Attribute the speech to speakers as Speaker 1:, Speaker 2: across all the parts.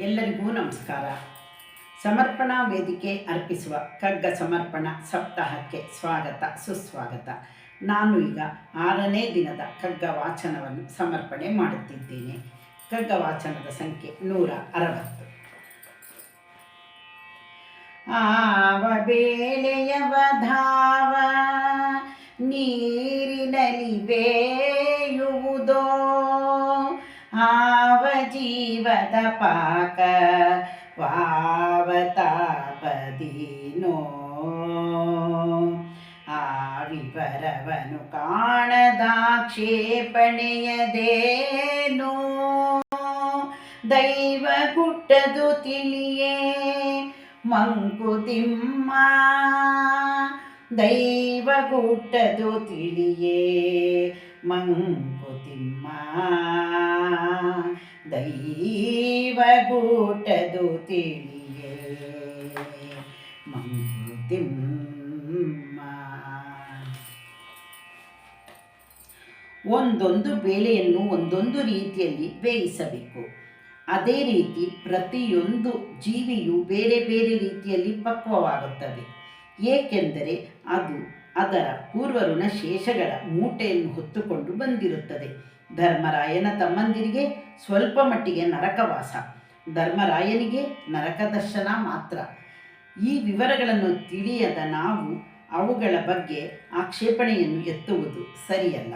Speaker 1: ಎಲ್ಲರಿಗೂ ನಮಸ್ಕಾರ. ಸಮರ್ಪಣಾ ವೇದಿಕೆ ಅರ್ಪಿಸುವ ಕಗ್ಗ ಸಮರ್ಪಣ ಸಪ್ತಾಹಕ್ಕೆ ಸ್ವಾಗತ, ಸುಸ್ವಾಗತ. ನಾನು ಈಗ ಆರನೇ ದಿನದ ಕಗ್ಗ ವಾಚನವನ್ನು ಸಮರ್ಪಣೆ ಮಾಡುತ್ತಿದ್ದೇನೆ. ಕಗ್ಗ ವಾಚನದ ಸಂಖ್ಯೆ ನೂರ ಅರವತ್ತು. ಆವ ಧಾವ ನೀರಿನಲ್ಲಿ ಬೇಯುವುದೋ? ಆವ ಜೀವದ ಪಾಕ ವಾವತಾಪದೀನೋ. ಆ ವಿವರವನು ಕಾಣದಾಕ್ಷೇಪಣೆಯದೇನೋ. ದೈವ ಗುಟ್ಟದು ತಿಳಿಯೇ ಮಂಕುತಿಮ್ಮ ದೈವ ಗುಟ್ಟದು ತಿಳಿಯೇ ಮಂಕುತಿಮ್ಮ ದೈವ ಗೂಟದು ತಿಳಿಯೇ. ಮಂಕುತಿಮ್ಮ ಒಂದೊಂದು ಬೇಳೆಯನ್ನು ಒಂದೊಂದು ರೀತಿಯಲ್ಲಿ ಬೇಯಿಸಬೇಕು. ಅದೇ ರೀತಿ ಪ್ರತಿಯೊಂದು ಜೀವಿಯು ಬೇರೆ ಬೇರೆ ರೀತಿಯಲ್ಲಿ ಪಕ್ವವಾಗುತ್ತದೆ. ಏಕೆಂದರೆ ಅದು ಅದರ ಪೂರ್ವಋಣ ಶೇಷಗಳ ಮೂಟೆಯನ್ನು ಹೊತ್ತುಕೊಂಡು ಬಂದಿರುತ್ತದೆ. ಧರ್ಮರಾಯನ ತಮ್ಮಂದಿರಿಗೆ ಸ್ವಲ್ಪ ಮಟ್ಟಿಗೆ ನರಕವಾಸ, ಧರ್ಮರಾಯನಿಗೆ ನರಕ ದರ್ಶನ ಮಾತ್ರ. ಈ ವಿವರಗಳನ್ನು ತಿಳಿಯದ ನಾವು ಅವುಗಳ ಬಗ್ಗೆ ಆಕ್ಷೇಪಣೆಯನ್ನು ಎತ್ತುವುದು ಸರಿಯಲ್ಲ.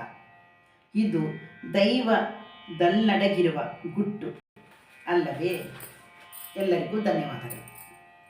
Speaker 1: ಇದು ದೈವದಲ್ಲಡಗಿರುವ ಗುಟ್ಟು. ಅಲ್ಲವೇ? ಎಲ್ಲರಿಗೂ ಧನ್ಯವಾದಗಳು.